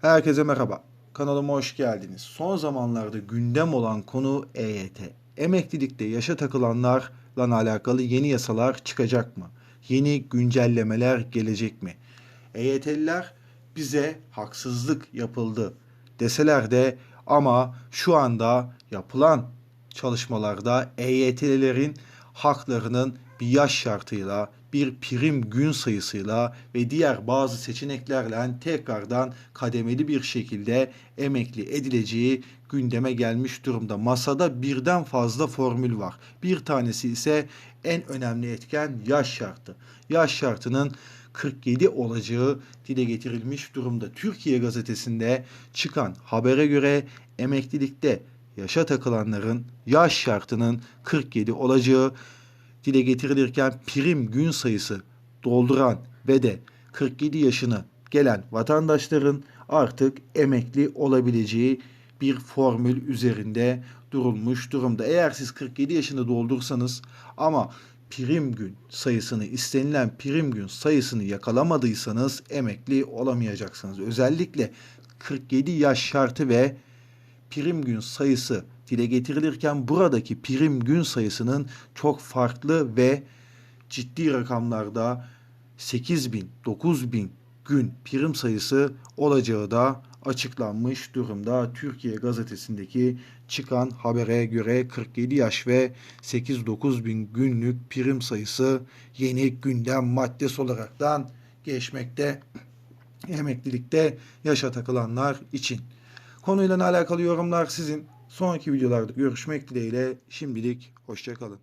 Herkese merhaba. Kanalıma hoş geldiniz. Son zamanlarda gündem olan konu EYT. Emeklilikte yaşa takılanlarla alakalı yeni yasalar çıkacak mı? Yeni güncellemeler gelecek mi? EYT'liler bize haksızlık yapıldı deseler de ama şu anda yapılan çalışmalarda EYT'lilerin haklarının bir yaş şartıyla, bir prim gün sayısıyla ve diğer bazı seçeneklerle tekrardan kademeli bir şekilde emekli edileceği gündeme gelmiş durumda. Masada birden fazla formül var. Bir tanesi ise en önemli etken yaş şartı. Yaş şartının 47 olacağı dile getirilmiş durumda. Türkiye gazetesinde çıkan habere göre emeklilikte yaşa takılanların yaş şartının 47 olacağı dile getirilirken prim gün sayısı dolduran ve de 47 yaşını gelen vatandaşların artık emekli olabileceği bir formül üzerinde durulmuş durumda. Eğer siz 47 yaşını doldursanız ama prim gün sayısını istenilen prim gün sayısını yakalamadıysanız emekli olamayacaksınız. Özellikle 47 yaş şartı ve prim gün sayısı dile getirilirken buradaki prim gün sayısının çok farklı ve ciddi rakamlarda 8 bin, 9 bin gün prim sayısı olacağı da açıklanmış durumda. Türkiye gazetesindeki çıkan habere göre 47 yaş ve 8-9 bin günlük prim sayısı yeni gündem maddesi olaraktan geçmekte emeklilikte yaşa takılanlar için. Konuyla alakalı yorumlar sizin. Sonraki videolarda görüşmek dileğiyle şimdilik hoşçakalın.